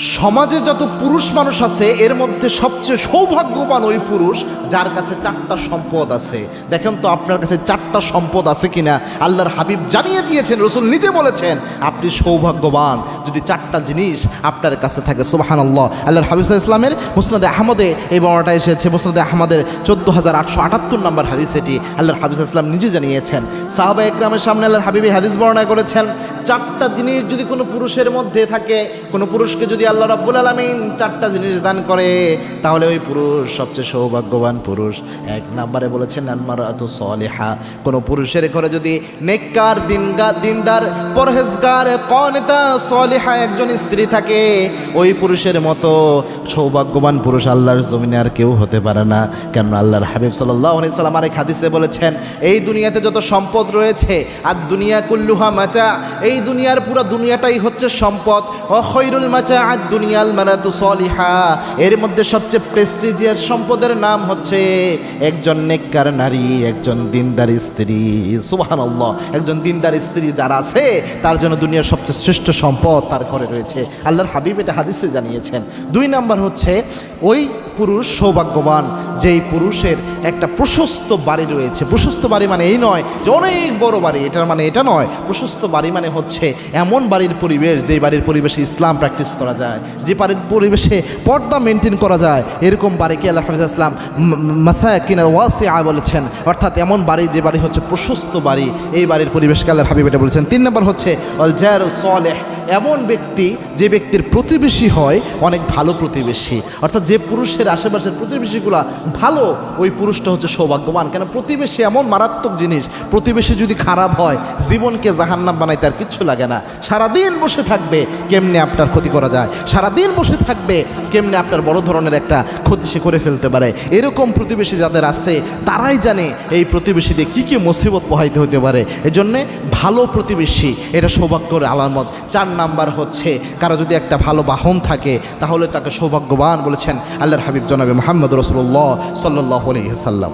সমাজে যত পুরুষ মানুষ আছে, এর মধ্যে সবচেয়ে সৌভাগ্যবান ওই পুরুষ যার কাছে চারটা সম্পদ আছে। দেখেন তো আপনার কাছে চারটা সম্পদ আছে কিনা? আল্লাহর হাবিব জানিয়ে দিয়েছেন, রসুল নিজে বলেছেন, আপনি সৌভাগ্যবান। যদি চারটা জিনিস আপনার কাছে থাকে সুবাহান আল্লাহ আল্লাহর হাবিব ইসলামের মুসনাদে আহমদে এই বর্ণাটা এসেছে। মুসনাদে আহমদের চোদ্দ হাজার আটশো আটাত্তর নম্বর হাদিস এটি আল্লাহর হাবিব ইসলাম নিজে জানিয়েছেন। সাহাবা একরামের সামনে আল্লাহর হাবিব হাদিস বর্ণনা করেছেন, চারটা জিনিস যদি কোনো পুরুষের মধ্যে থাকে, কোনো পুরুষকে যদি আল্লাহ রাব্বুল আলামিন চারটা জিনিস দান করে, তাহলে ওই পুরুষ সবচেয়ে সৌভাগ্যবান পুরুষ। এক নাম্বারে বলেছেন আনমার আত সলেহা। কোনো পুরুষের ঘরে যদি নেককার দিনদার, পরহেজগার, কনেতা সলেহা একজন স্ত্রী থাকে, ওই পুরুষের মতো সৌভাগ্যবান পুরুষ আল্লাহর জমিনে আর কেউ হতে পারে না। কেন আল্লাহর হাবিব সাল্লাহ সাল্লাম আরেক হাদিসে বলেছেন, এই দুনিয়াতে যত সম্পদ রয়েছে আর দুনিয়া কুল্লুহা মাচা এই দুনিয়ার পুরো দুনিয়াটাই হচ্ছে সম্পদ। অখৈরুল মাচা আর দুনিয়াল মারাতু সলিহা। এর মধ্যে সবচেয়ে প্রেস্টিজিয়াস সম্পদের নাম হচ্ছে একজন নেককার নারী, একজন দিনদার স্ত্রী। সুবহানাল্লাহ, একজন দিনদার স্ত্রী যারা আছে, তার জন্য দুনিয়ার সবচেয়ে শ্রেষ্ঠ সম্পদ। তার ঘরে রয়েছে। আল্লাহর হাবিব এটা হাদিসে জানিয়েছেন। দুই নাম্বার হচ্ছে, ওই পুরুষ সৌভাগ্যবান, যেই পুরুষের একটা প্রশস্ত বাড়ি রয়েছে। প্রশস্ত বাড়ি মানে এই নয় যে অনেক বড় বাড়ি, এটার মানে এটা নয়। প্রশস্ত বাড়ি মানে হচ্ছে এমন বাড়ির পরিবেশ, যেই বাড়ির পরিবেশে ইসলাম প্র্যাকটিস করা যায়। যে বাড়ির পরিবেশে পর্দা মেনটেন করা যায়। এরকম বাড়িকে আল্লাহ হাফিজ ইসলাম মাসায় কিনা ওয়াসি আ বলেছেন। অর্থাৎ এমন বাড়ি, যে বাড়ি হচ্ছে প্রশস্ত বাড়ি। এই বাড়ির পরিবেশকে আল্লাহ হাবিব এটা বলেছেন। তিন নম্বর হচ্ছে অল জার সলেহ এমন ব্যক্তি যে ব্যক্তির প্রতিবেশী হয়, অনেক ভালো প্রতিবেশী। অর্থাৎ যে পুরুষের আশেপাশের প্রতিবেশীগুলা ভালো, ওই পুরুষটা হচ্ছে সৌভাগ্যবান। কেন? প্রতিবেশী এমন মারাত্মক জিনিস, প্রতিবেশী যদি খারাপ হয়, জীবনকে জাহান্নাম বানাইতে আর কিচ্ছু লাগে না। সারাদিন বসে থাকবে, কেমনে আপনার ক্ষতি করা যায়? সারাদিন বসে থাকবে, কেমনে আপনার বড় ধরনের একটা ক্ষতি সে করে ফেলতে পারে? এরকম প্রতিবেশী যাদের আছে, তারাই জানে এই প্রতিবেশীদের কী কী মুসিবত পোহাইতে হতে পারে। এজন্যে ভালো প্রতিবেশী, এটা সৌভাগ্যের আলামত। চার নাম্বার হচ্ছে, কারও যদি একটা ভালো বাহন থাকে, তাহলে তাকে সৌভাগ্যবান বলেছেন আল্লাহর হাবিব জনাবে মোহাম্মদ রসুল্লাহ সাল্লাহ আলহিহাল্লাম